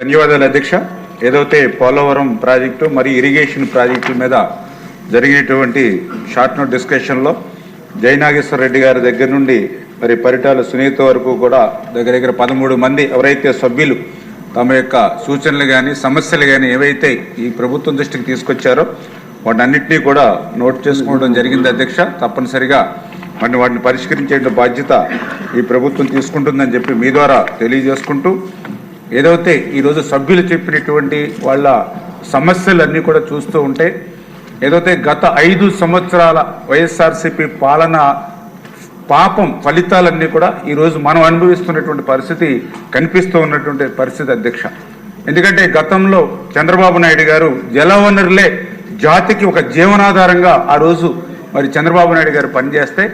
ధన్యవాదాలు అధ్యక్ష. ఏదైతే పోలవరం ప్రాజెక్టు మరియు ఇరిగేషన్ ప్రాజెక్టుల మీద జరిగినటువంటి షార్ట్ నోట్ డిస్కషన్లో జయనాగేశ్వర రెడ్డి గారి దగ్గర నుండి మరి పరిటాల సునీత వరకు కూడా దగ్గర దగ్గర పదమూడు మంది ఎవరైతే సభ్యులు తమ యొక్క సూచనలు కానీ సమస్యలు కానీ ఏవైతే ఈ ప్రభుత్వం దృష్టికి తీసుకొచ్చారో వాటన్నిటినీ కూడా నోట్ చేసుకోవడం జరిగింది అధ్యక్ష. తప్పనిసరిగా మరి వాటిని పరిష్కరించే బాధ్యత ఈ ప్రభుత్వం తీసుకుంటుందని చెప్పి మీ ద్వారా తెలియజేసుకుంటూ ఏదైతే ఈరోజు సభ్యులు చెప్పినటువంటి వాళ్ళ సమస్యలన్నీ కూడా చూస్తూ ఉంటే ఏదైతే గత ఐదు సంవత్సరాల వైఎస్ఆర్సీపీ పాలన పాపం ఫలితాలన్నీ కూడా ఈరోజు మనం అనుభవిస్తున్నటువంటి పరిస్థితి కనిపిస్తూ ఉన్నటువంటి పరిస్థితి అధ్యక్ష. ఎందుకంటే గతంలో చంద్రబాబు నాయుడు గారు జలవనరులే జాతికి ఒక జీవనాధారంగా ఆ రోజు మరి చంద్రబాబు నాయుడు గారు పనిచేస్తే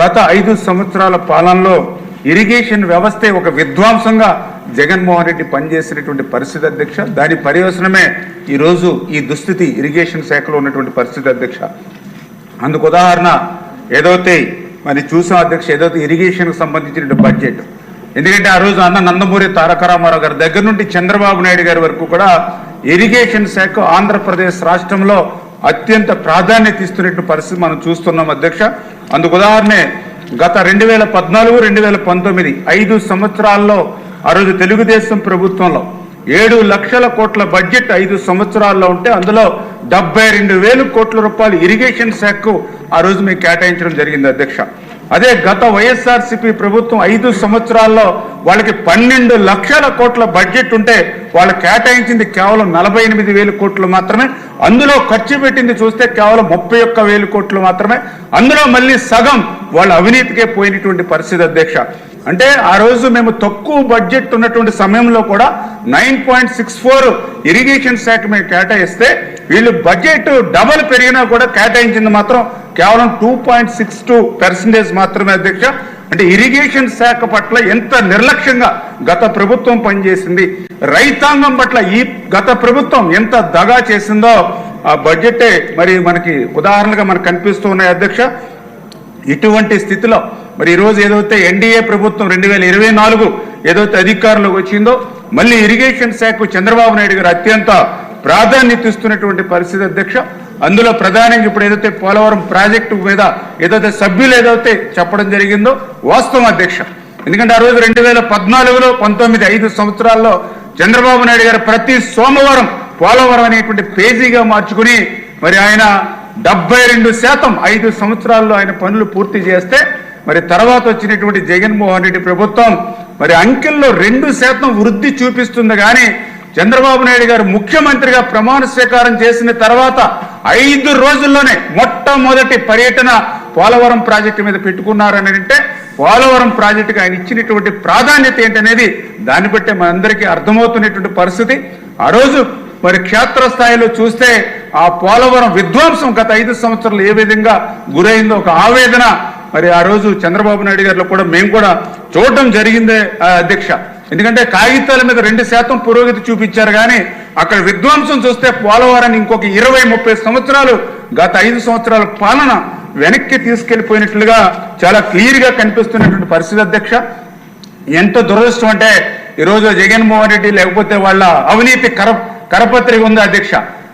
గత ఐదు సంవత్సరాల పాలనలో ఇరిగేషన్ వ్యవస్థే ఒక విధ్వంసంగా జగన్మోహన్ రెడ్డి పనిచేసినటువంటి పరిస్థితి అధ్యక్ష దాని పర్యవసనమే ఈరోజు ఈ దుస్థితి ఇరిగేషన్ శాఖలో ఉన్నటువంటి పరిస్థితి అధ్యక్ష. అందుకు ఉదాహరణ ఏదైతే మరి చూసాం అధ్యక్ష ఏదైతే ఇరిగేషన్కి సంబంధించిన బడ్జెట్. ఎందుకంటే ఆ రోజు అన్న నందమూరి తారక రామారావు గారి దగ్గర నుండి చంద్రబాబు నాయుడు గారి వరకు కూడా ఇరిగేషన్ శాఖ ఆంధ్రప్రదేశ్ రాష్ట్రంలో అత్యంత ప్రాధాన్యత ఇస్తున్నట్టు పరిస్థితి మనం చూస్తున్నాం అధ్యక్ష. అందుకు ఉదాహరణే గత రెండు వేల పద్నాలుగు రెండు వేల పంతొమ్మిది ఐదు సంవత్సరాల్లో ఆ రోజు తెలుగుదేశం ప్రభుత్వంలో ఏడు లక్షల కోట్ల బడ్జెట్ ఐదు సంవత్సరాల్లో ఉంటే అందులో డెబ్బై రెండు వేలు కోట్ల రూపాయలు ఇరిగేషన్ శాఖకు ఆ రోజు మీకు కేటాయించడం జరిగింది అధ్యక్ష. అదే గత వైఎస్ఆర్సీపీ ప్రభుత్వం ఐదు సంవత్సరాల్లో వాళ్ళకి పన్నెండు లక్షల కోట్ల బడ్జెట్ ఉంటే వాళ్ళు కేటాయించింది కేవలం నలభై ఎనిమిది వేలు కోట్లు మాత్రమే. అందులో ఖర్చు పెట్టింది చూస్తే కేవలం ముప్పై ఒక్క వేలు కోట్లు మాత్రమే. అందులో మళ్ళీ సగం వాళ్ళ అవినీతికే పోయినటువంటి పరిస్థితి అధ్యక్ష. అంటే ఆ రోజు మేము తక్కువ బడ్జెట్ ఉన్నటువంటి సమయంలో కూడా nine point six four irrigation శాఖ మేము కేటాయిస్తే వీళ్ళు బడ్జెట్ డబల్ పెరిగినా కూడా కేటాయించింది మాత్రం కేవలం two point six two percentage మాత్రమే అధ్యక్ష. అంటే ఇరిగేషన్ శాఖ పట్ల ఎంత నిర్లక్ష్యంగా గత ప్రభుత్వం పనిచేసింది రైతాంగం పట్ల ఈ గత ప్రభుత్వం ఎంత దగా చేసిందో ఆ బడ్జెటే మరి మనకి ఉదాహరణగా మనకు కనిపిస్తూ ఉన్నాయి అధ్యక్ష. ఇటువంటి స్థితిలో మరి ఈరోజు ఏదైతే ఎన్డీఏ ప్రభుత్వం రెండు వేల ఇరవై నాలుగు ఏదైతే అధికారంలోకి వచ్చిందో మళ్ళీ ఇరిగేషన్ శాఖకు చంద్రబాబు నాయుడు గారు అత్యంత ప్రాధాన్యత ఇస్తున్నటువంటి పరిస్థితి అధ్యక్ష. అందులో ప్రధానంగా ఇప్పుడు ఏదైతే పోలవరం ప్రాజెక్టు మీద ఏదైతే సభ్యులు ఏదైతే చెప్పడం జరిగిందో వాస్తవం అధ్యక్ష. ఎందుకంటే ఆ రోజు రెండు వేల పద్నాలుగులో పంతొమ్మిది ఐదు సంవత్సరాల్లో చంద్రబాబు నాయుడు గారు ప్రతి సోమవారం పోలవరం అనేటువంటి పేజీగా మార్చుకుని మరి ఆయన డెబ్బై రెండు శాతం ఐదు సంవత్సరాల్లో ఆయన పనులు పూర్తి చేస్తే మరి తర్వాత వచ్చినటువంటి జగన్మోహన్ రెడ్డి ప్రభుత్వం మరి అంకెల్లో రెండు శాతం వృద్ధి చూపిస్తుంది కానీ చంద్రబాబు నాయుడు గారు ముఖ్యమంత్రిగా ప్రమాణ స్వీకారం చేసిన తర్వాత ఐదు రోజుల్లోనే మొట్టమొదటి పర్యటన పోలవరం ప్రాజెక్టు మీద పెట్టుకున్నారని అంటే పోలవరం ప్రాజెక్టుకు ఆయన ఇచ్చినటువంటి ప్రాధాన్యత ఏంటనేది దాన్ని బట్టే మనందరికీ అర్థమవుతున్నటువంటి పరిస్థితి. ఆ రోజు మరి క్షేత్రస్థాయిలో చూస్తే ఆ పోలవరం విధ్వంసం గత ఐదు సంవత్సరాలు ఏ విధంగా గురైందో ఒక ఆవేదన మరి ఆ రోజు చంద్రబాబు నాయుడు గారిలో కూడా మేము కూడా చూడటం జరిగిందే ఆ, అధ్యక్ష. ఎందుకంటే కాగితాల మీద రెండు శాతం పురోగతి చూపించారు కానీ అక్కడ విధ్వంసం చూస్తే పోలవరాన్ని ఇంకొక ఇరవై ముప్పై సంవత్సరాలు గత ఐదు సంవత్సరాల పాలన వెనక్కి తీసుకెళ్ళిపోయినట్లుగా చాలా క్లియర్గా కనిపిస్తున్నటువంటి పరిస్థితి అధ్యక్ష. ఎంత దురదృష్టం అంటే ఈరోజు జగన్మోహన్ రెడ్డి లేకపోతే వాళ్ళ అవినీతి కర కరపత్రిక ఉంది అధ్యక్ష.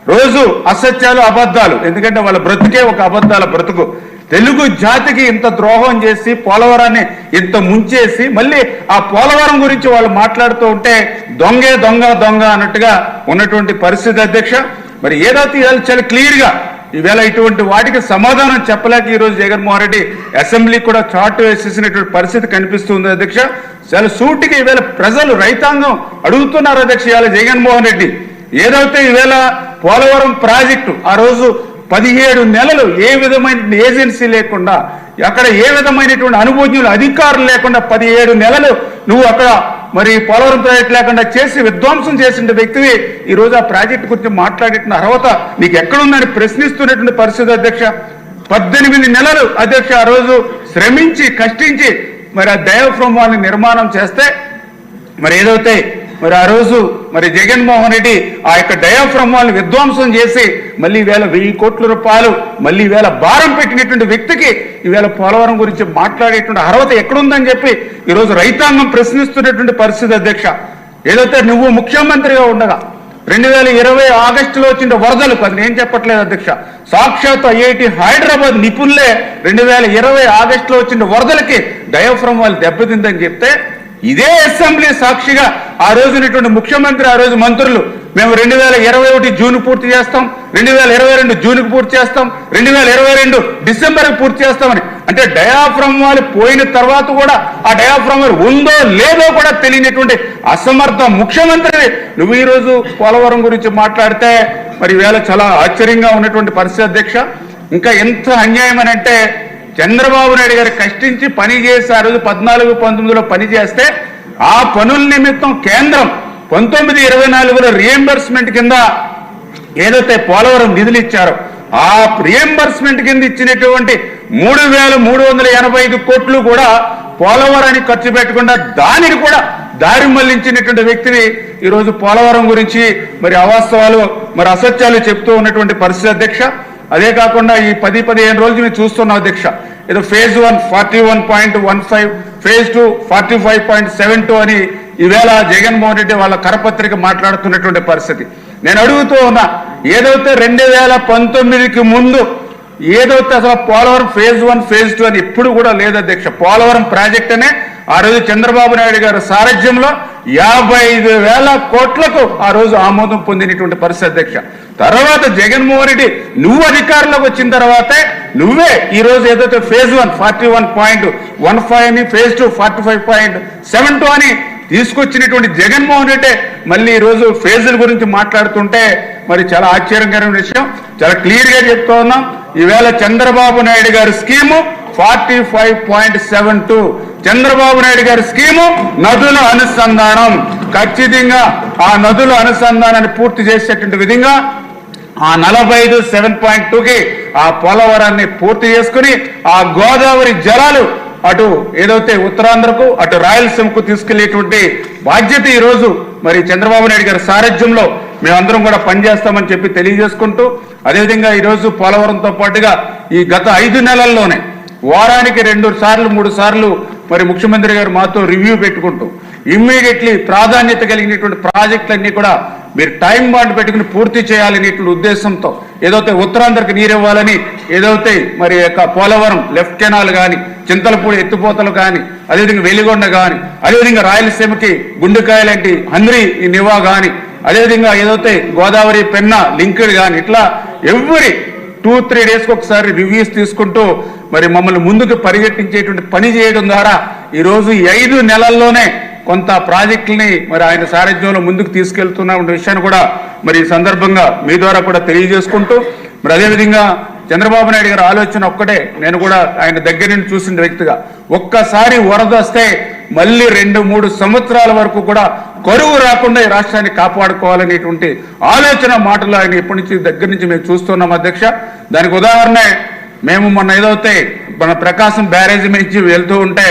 రోజు అసత్యాలు అబద్ధాలు. ఎందుకంటే వాళ్ళ బ్రతుకే ఒక అబద్ధాల బ్రతుకు. తెలుగు జాతికి ఇంత ద్రోహం చేసి పోలవరాన్ని ఇంత ముంచేసి మళ్ళీ ఆ పోలవరం గురించి వాళ్ళు మాట్లాడుతూ ఉంటే దొంగే దొంగ దొంగ అన్నట్టుగా ఉన్నటువంటి పరిస్థితి అధ్యక్ష. మరి ఏదైతే ఇవాళ చాలా క్లియర్గా ఈవేళ ఇటువంటి వాటికి సమాధానం చెప్పలేక ఈరోజు జగన్మోహన్ రెడ్డి అసెంబ్లీ కూడా చాటు వేసేసినటువంటి పరిస్థితి కనిపిస్తుంది అధ్యక్ష. చాలా సూటిగా ఈవేళ ప్రజలు రైతాంగం అడుగుతున్నారు అధ్యక్ష ఇవాళ జగన్మోహన్ రెడ్డి. ఏదైతే ఈవేళ పోలవరం ప్రాజెక్టు ఆ రోజు పదిహేడు నెలలు ఏ విధమైన ఏజెన్సీ లేకుండా అక్కడ ఏ విధమైనటువంటి అనుభవజ్ఞులు అధికారులు లేకుండా పదిహేడు నెలలు నువ్వు అక్కడ మరి పోలవరం ప్రాజెక్ట్ లేకుండా చేసి విధ్వంసం చేసిన వ్యక్తివి ఈరోజు ఆ ప్రాజెక్ట్ గురించి మాట్లాడేటువంటి అర్హత నీకు ఎక్కడుందని ప్రశ్నిస్తున్నటువంటి పరిస్థితి అధ్యక్ష. పద్దెనిమిది నెలలు అధ్యక్ష ఆ రోజు శ్రమించి కష్టించి మరి ఆ దైవఫ్రమాన్ని నిర్మాణం చేస్తే మరి ఏదైతే మరి ఆ రోజు మరి జగన్మోహన్ రెడ్డి ఆ యొక్క డయాఫ్రమ్ వాళ్ళని విధ్వంసం చేసి మళ్ళీ వేల వెయ్యి కోట్ల రూపాయలు మళ్ళీ వేల భారం పెట్టినటువంటి వ్యక్తికి ఈవేళ పోలవరం గురించి మాట్లాడేటువంటి అర్హత ఎక్కడుందని చెప్పి ఈరోజు రైతాంగం ప్రశ్నిస్తున్నటువంటి పరిస్థితి అధ్యక్ష. ఏదైతే నువ్వు ముఖ్యమంత్రిగా ఉండగా రెండు వేల ఇరవై ఆగస్టులో వచ్చిన వరదలు అది నేను చెప్పట్లేదు అధ్యక్ష సాక్షాత్ ఐఐటి హైదరాబాద్ నిపుణులే రెండు వేల ఇరవై ఆగస్టులో వచ్చిన వరదలకి డయాఫ్రమ్ వాళ్ళు దెబ్బతిందని చెప్తే ఇదే అసెంబ్లీ సాక్షిగా ఆ రోజునటువంటి ముఖ్యమంత్రి ఆ రోజు మంత్రులు మేము రెండు వేల ఇరవై ఒకటి జూన్ పూర్తి చేస్తాం రెండు వేల ఇరవై రెండు జూన్కి పూర్తి చేస్తాం రెండు వేల ఇరవై రెండు డిసెంబర్కి పూర్తి చేస్తామని. అంటే డయాఫ్రమ్ వాళ్ళు పోయిన తర్వాత కూడా ఆ డయాఫ్రమ్ ఉందో లేదో కూడా తెలియనటువంటి అసమర్థ ముఖ్యమంత్రి నువ్వు ఈరోజు పోలవరం గురించి మాట్లాడితే మరి వేళ చాలా ఆశ్చర్యంగా ఉన్నటువంటి పరిస్థితి అధ్యక్ష. ఇంకా ఎంత అన్యాయం అని అంటే చంద్రబాబు నాయుడు గారు కష్టించి పని చేసి ఆ రోజు పద్నాలుగు పంతొమ్మిదిలో పని చేస్తే ఆ పనుల నిమిత్తం కేంద్రం పంతొమ్మిది ఇరవై నాలుగులో రియంబర్స్మెంట్ కింద ఏదైతే పోలవరం నిధులు ఇచ్చారో ఆ రియంబర్స్మెంట్ కింద ఇచ్చినటువంటి మూడు వేల మూడు వందల ఎనభై ఐదు కోట్లు కూడా పోలవరానికి ఖర్చు పెట్టకుండా దానిని కూడా దారి మళ్ళించినటువంటి వ్యక్తిని ఈరోజు పోలవరం గురించి మరి అవాస్తవాలు మరి అసత్యాలు చెప్తూ ఉన్నటువంటి పరిస్థితి అధ్యక్ష అదే కాకుండా ఈ పది పదిహేను రోజులు మేము చూస్తున్నాం అధ్యక్ష ఏదో phase one forty one point one five phase two forty five point seven two అని ఈవేళ జగన్మోహన్ రెడ్డి వాళ్ళ కరపత్రిక మాట్లాడుతున్నటువంటి పరిస్థితి. నేను అడుగుతూ ఉన్నా ఏదైతే రెండు వేల పంతొమ్మిదికి ముందు ఏదైతే అసలు Polavaram phase one phase two అని ఎప్పుడు కూడా లేదు అధ్యక్ష పోలవరం ప్రాజెక్ట్ అనే ఆ రోజు చంద్రబాబు నాయుడు గారి సారథ్యంలో యాభై ఐదు వేల కోట్లకు ఆ రోజు ఆమోదం పొందినటువంటి పరిస్థితి అధ్యక్ష. తర్వాత జగన్మోహన్ రెడ్డి నువ్వు అధికారంలోకి వచ్చిన తర్వాతే నువ్వే ఈ రోజు ఏదైతే phase one forty one point one five అని phase two forty five point seven two అని తీసుకొచ్చినటువంటి జగన్మోహన్ రెడ్డి మళ్ళీ ఈ రోజు ఫేజుల గురించి మాట్లాడుతుంటే మరి చాలా ఆశ్చర్యకరమైన విషయం. చాలా క్లియర్గా చెప్తా ఉన్నాం. ఈవేళ చంద్రబాబు నాయుడు గారి scheme forty five point seven two Chandrababu Naidu గారి స్కీము నదుల అనుసంధానం. ఖచ్చితంగా ఆ నదుల అనుసంధానాన్ని పూర్తి చేసేటువంటి విధంగా ఆ నలభై ఐదు సెవెన్ పాయింట్ టూకి ఆ పోలవరాన్ని పూర్తి చేసుకుని ఆ గోదావరి జలాలు అటు ఏదైతే ఉత్తరాంధ్రకు అటు రాయలసీమకు తీసుకెళ్ళేటువంటి బాధ్యత ఈరోజు మరి చంద్రబాబు నాయుడు గారి సారథ్యంలో మేమందరం కూడా పనిచేస్తామని చెప్పి తెలియజేసుకుంటూ అదేవిధంగా ఈరోజు పోలవరంతో పాటుగా ఈ గత ఐదు నెలల్లోనే వారానికి రెండు సార్లు మూడు సార్లు మరి ముఖ్యమంత్రి గారు మాతో రివ్యూ పెట్టుకుంటూ ఇమ్మీడియట్లీ ప్రాధాన్యత కలిగినటువంటి ప్రాజెక్టులన్నీ కూడా మీరు టైం బాండ్ పెట్టుకుని పూర్తి చేయాలనేటువంటి ఉద్దేశంతో ఏదైతే ఉత్తరాంధ్రకి నీరు ఇవ్వాలని ఏదైతే మరి యొక్క పోలవరం లెఫ్ట్ కెనాల్ కానీ చింతలపూడి ఎత్తిపోతలు కానీ అదేవిధంగా వెలిగొండ కానీ అదేవిధంగా రాయలసీమకి గుండెకాయ లాంటి హంద్రి ఈ నివా కానీ అదేవిధంగా ఏదైతే గోదావరి పెన్న లింక్డ్ కానీ ఇట్లా ఎవ్రీ టూ త్రీ డేస్కి ఒకసారి రివ్యూస్ తీసుకుంటూ మరి మమ్మల్ని ముందుకు పరిగెట్టించేటువంటి పని చేయడం ద్వారా ఈరోజు ఐదు నెలల్లోనే కొంత ప్రాజెక్టుల్ని మరి ఆయన సారథ్యంలో ముందుకు తీసుకెళ్తున్న విషయాన్ని కూడా మరి ఈ సందర్భంగా మీ ద్వారా కూడా తెలియజేసుకుంటూ మరి అదేవిధంగా చంద్రబాబు నాయుడు గారి ఆలోచన ఒక్కటే నేను కూడా ఆయన దగ్గర నుండి చూసిన వ్యక్తిగా ఒక్కసారి వరద వస్తే మళ్ళీ రెండు మూడు సంవత్సరాల వరకు కూడా కరువు రాకుండా ఈ రాష్ట్రాన్ని కాపాడుకోవాలనేటువంటి ఆలోచన మాటలు ఆయన ఇప్పటి నుంచి దగ్గర నుంచి మేము చూస్తున్నాం అధ్యక్ష. దానికి ఉదాహరణ మేము మొన్న ఏదైతే మన ప్రకాశం బ్యారేజీ నుంచి వెళ్తూ ఉంటే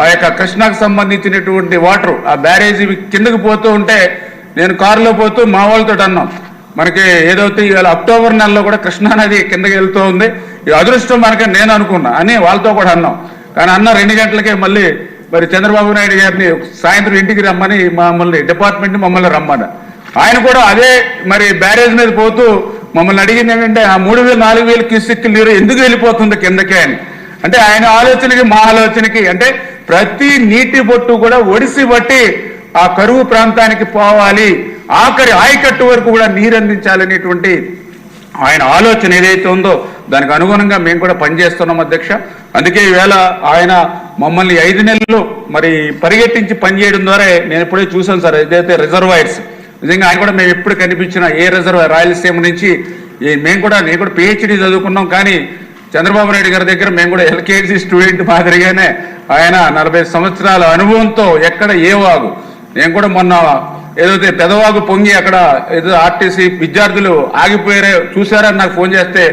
ఆ యొక్క కృష్ణాకు సంబంధించినటువంటి వాటర్ ఆ బ్యారేజీ కిందకి పోతూ ఉంటే నేను కారులో పోతూ మా వాళ్ళతో అన్నాం. మనకి ఏదైతే ఇవాళ అక్టోబర్ నెలలో కూడా కృష్ణా నది కిందకి వెళ్తూ ఉంది ఈ అదృష్టం మనకి నేను అనుకున్నా అని వాళ్ళతో కూడా అన్నాం. కానీ అన్న రెండు గంటలకే మళ్ళీ మరి చంద్రబాబు నాయుడు గారిని సాయంత్రం ఇంటికి రమ్మని మమ్మల్ని డిపార్ట్మెంట్ మమ్మల్ని రమ్మని ఆయన కూడా అదే మరి బ్యారేజ్ మీద పోతూ మమ్మల్ని అడిగింది ఏంటంటే ఆ మూడు వేలు నాలుగు వేలు క్యూసెక్ నీరు ఎందుకు వెళ్ళిపోతుంది కిందకే? అని. అంటే ఆయన ఆలోచనకి మా ఆలోచనకి అంటే ప్రతి నీటి బొట్టు కూడా ఒడిసి బట్టి ఆ కరువు ప్రాంతానికి పోవాలి ఆఖరి ఆయకట్టు వరకు కూడా నీరు అందించాలనేటువంటి ఆయన ఆలోచన ఏదైతే ఉందో దానికి అనుగుణంగా మేము కూడా పనిచేస్తున్నాం అధ్యక్ష. అందుకే ఈవేళ ఆయన మమ్మల్ని ఐదు నెలలు మరి పరిగెట్టించి పనిచేయడం ద్వారా నేను ఇప్పుడే చూసాను సార్ ఏదైతే రిజర్వాయర్స్ నిజంగా ఆయన కూడా మేము ఎప్పుడు కనిపించిన ఏ రిజర్వ్ రాయలసీమ నుంచి మేము కూడా నేను కూడా పిహెచ్డి చదువుకున్నాం కానీ చంద్రబాబు నాయుడు గారి దగ్గర మేము కూడా ఎల్కేజీ స్టూడెంట్ మాదిరిగానే ఆయన నలభై సంవత్సరాల అనుభవంతో ఎక్కడ ఏ వాగు. నేను కూడా మొన్న ఏదైతే పెదవాగు పొంగి అక్కడ ఏదో ఆర్టీసీ విద్యార్థులు ఆగిపోయారే చూసారని నాకు ఫోన్ చేస్తే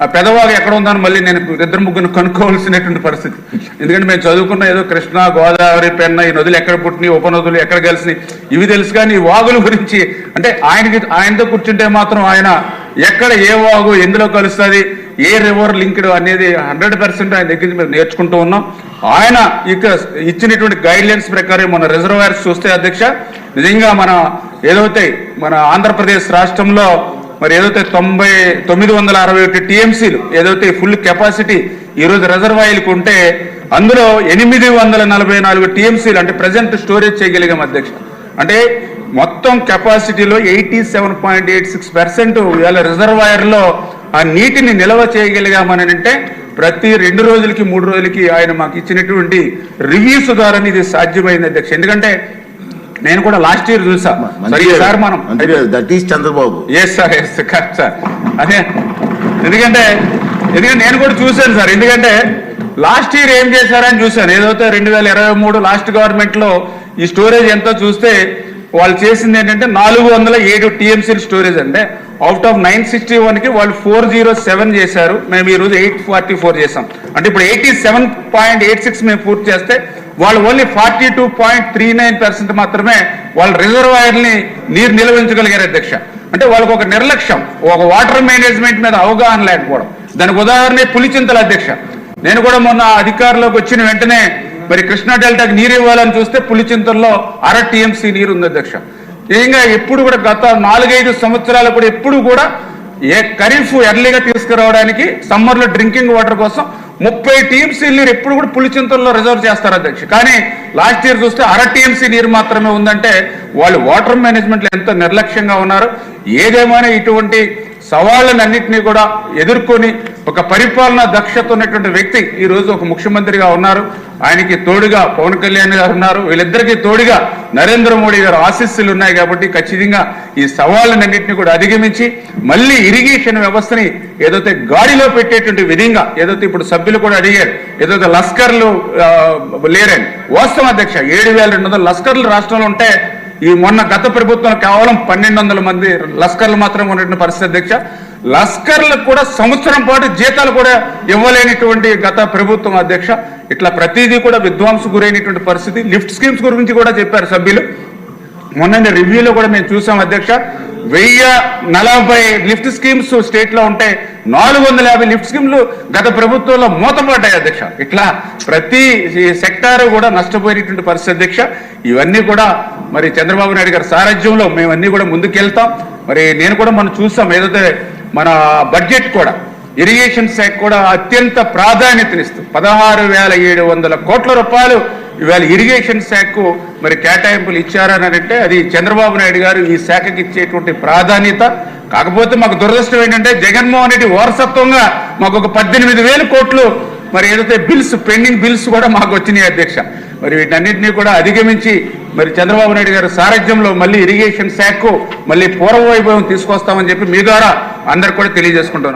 ఆ పెదవాగు ఎక్కడ ఉందని మళ్ళీ నేను ఇద్దరు ముగ్గురు కనుక్కోవాల్సినటువంటి పరిస్థితి. ఎందుకంటే మేము చదువుకున్న ఏదో కృష్ణ గోదావరి పెన్న ఈ నదులు ఎక్కడ పుట్టినాయి ఉపనదులు ఎక్కడ కలిసినాయి ఇవి తెలుసు కానీ ఈ వాగుల గురించి అంటే ఆయనకి ఆయనతో కూర్చుంటే మాత్రం ఆయన ఎక్కడ ఏ వాగు ఎందులో కలుస్తుంది ఏ రివర్ లింక్డ్ అనేది హండ్రెడ్ పర్సెంట్ ఆయన దగ్గర మేము నేర్చుకుంటూ ఉన్నాం. ఆయన ఇక ఇచ్చినటువంటి గైడ్లైన్స్ ప్రకారం మన రిజర్వాయర్స్ చూస్తే అధ్యక్ష నిజంగా మన ఏదైతే మన ఆంధ్రప్రదేశ్ రాష్ట్రంలో మరి ఏదైతే తొంభై తొమ్మిది వందల అరవై ఒకటి టీఎంసీలు ఏదైతే ఫుల్ కెపాసిటీ ఈరోజు రిజర్వాయర్లకు ఉంటే అందులో ఎనిమిది వందల నలభై నాలుగు టీఎంసీలు అంటే ప్రజెంట్ స్టోరేజ్ చేయగలిగాం అధ్యక్ష. అంటే మొత్తం కెపాసిటీలో eighty seven point eight six percent ఇవాళ రిజర్వాయర్లో ఆ నీటిని నిల్వ చేయగలిగామని అంటే ప్రతి రెండు రోజులకి మూడు రోజులకి ఆయన మాకు ఇచ్చినటువంటి రివ్యూస్ ద్వారా ఇది సాధ్యమైంది అధ్యక్ష. ఎందుకంటే నేను కూడా లాస్ట్ ఇయర్ చూసా. సరే మనం that is Chandrababu. Yes sir yes correct sir అదే ఎందుకంటే ఎందుకంటే నేను కూడా చూశాను సార్ ఎందుకంటే లాస్ట్ ఇయర్ ఏం చేశారని చూశాను. ఏదైతే రెండు వేల ఇరవై మూడు లాస్ట్ గవర్నమెంట్లో ఈ స్టోరేజ్ ఎంతో చూస్తే వాళ్ళు చేసింది ఏంటంటే నాలుగు వందల ఏడు టీఎంసీ స్టోరేజ్ అంటే అవుట్ ఆఫ్ నైన్ సిక్స్టీ వన్కి వాళ్ళు ఫోర్ జీరో సెవెన్ చేశారు. మేము ఈరోజు ఎయిట్ ఫార్టీ ఫోర్ చేసాం అంటే ఇప్పుడు eighty seven point eight six మేము పూర్తి చేస్తే వాళ్ళు only forty two point three nine percent మాత్రమే వాళ్ళ రిజర్వాయర్ని నీరు నిల్వించగలిగారు అధ్యక్ష. అంటే వాళ్ళకు ఒక నిర్లక్ష్యం ఒక వాటర్ మేనేజ్మెంట్ మీద అవగాహన లేకపోవడం. దానికి ఉదాహరణ పులిచింతల అధ్యక్ష. నేను కూడా మొన్న అధికారంలోకి వచ్చిన వెంటనే మరి కృష్ణా డెల్టాకి నీరు ఇవ్వాలని చూస్తే పులిచింతల్లో అర టీఎంసీ నీరు ఉంది అధ్యక్ష. నిజంగా ఎప్పుడు కూడా గత నాలుగైదు సంవత్సరాలు కూడా ఎప్పుడు కూడా ఏ ఖరీఫ్ ఎర్లీగా తీసుకురావడానికి సమ్మర్లో డ్రింకింగ్ వాటర్ కోసం ముప్పై టీఎంసీ నీరు ఎప్పుడు కూడా పులిచింతల్లో రిజర్వ్ చేస్తారు అధ్యక్ష. కానీ లాస్ట్ ఇయర్ చూస్తే అర టీఎంసీ నీరు మాత్రమే ఉందంటే వాళ్ళు వాటర్ మేనేజ్మెంట్లో ఎంత నిర్లక్ష్యంగా ఉన్నారు ఏదేమైనా ఇటువంటి సవాళ్ళనన్నింటినీ కూడా ఎదుర్కొని ఒక పరిపాలన దక్షత ఉన్నటువంటి వ్యక్తి ఈ రోజు ఒక ముఖ్యమంత్రిగా ఉన్నారు. ఆయనకి తోడుగా పవన్ కళ్యాణ్ గారు ఉన్నారు. వీళ్ళిద్దరికీ తోడుగా నరేంద్ర మోడీ గారు ఆశీస్సులు ఉన్నాయి కాబట్టి ఖచ్చితంగా ఈ సవాళ్ళనన్నింటినీ కూడా అధిగమించి మళ్ళీ ఇరిగేషన్ వ్యవస్థని ఏదైతే గాడిలో పెట్టేటువంటి విధంగా ఏదైతే ఇప్పుడు సభ్యులు కూడా అడిగారు ఏదైతే లస్కర్లు లేరని. వాస్తవ అధ్యక్ష ఏడు వేల రెండు వందల లస్కర్లు రాష్ట్రంలో ఉంటే ఈ మొన్న గత ప్రభుత్వం కేవలం పన్నెండు వందల మంది లస్కర్లు మాత్రం ఉన్నటువంటి పరిస్థితి అధ్యక్ష. లస్కర్లకు కూడా సంవత్సరం పాటు జీతాలు కూడా ఇవ్వలేనిటువంటి గత ప్రభుత్వం అధ్యక్ష. ఇట్లా ప్రతిదీ కూడా విధ్వంసం గురైనటువంటి పరిస్థితి. లిఫ్ట్ స్కీమ్స్ గురించి కూడా చెప్పారు సభ్యులు. మొన్న రివ్యూలో కూడా మేము చూసాం అధ్యక్ష. వెయ్యి నలభై లిఫ్ట్ స్కీమ్స్ స్టేట్లో ఉంటే నాలుగు వందల యాభై లిఫ్ట్ స్కీమ్లు గత ప్రభుత్వంలో మూతపడ్డాయి అధ్యక్ష. ఇట్లా ప్రతి సెక్టార్ కూడా నష్టపోయినటువంటి పరిస్థితి అధ్యక్ష. ఇవన్నీ కూడా మరి చంద్రబాబు నాయుడు గారి సారథ్యంలో మేమన్నీ కూడా ముందుకెళ్తాం. మరి నేను కూడా మనం చూసాం. ఏదైతే మన బడ్జెట్ కూడా ఇరిగేషన్ శాఖ కూడా అత్యంత ప్రాధాన్యతనిస్తుంది. పదహారు వేల ఏడు వందల కోట్ల రూపాయలు ఇవాళ ఇరిగేషన్ శాఖకు మరి కేటాయింపులు ఇచ్చారని అంటే అది చంద్రబాబు నాయుడు గారు ఈ శాఖకి ఇచ్చేటువంటి ప్రాధాన్యత. కాకపోతే మాకు దురదృష్టం ఏంటంటే జగన్మోహన్ రెడ్డి వారసత్వంగా మాకు ఒక పద్దెనిమిది వేల కోట్లు మరి ఏదైతే బిల్స్ పెండింగ్ బిల్స్ కూడా మాకు వచ్చినాయి అధ్యక్ష. మరి వీటన్నిటినీ కూడా అధిగమించి మరి చంద్రబాబు నాయుడు గారి సారథ్యంలో మళ్ళీ ఇరిగేషన్ శాఖకు మళ్ళీ పూర్వ వైభవం తీసుకొస్తామని చెప్పి మీ ద్వారా అందరు కూడా తెలియజేసుకుంటున్నాం.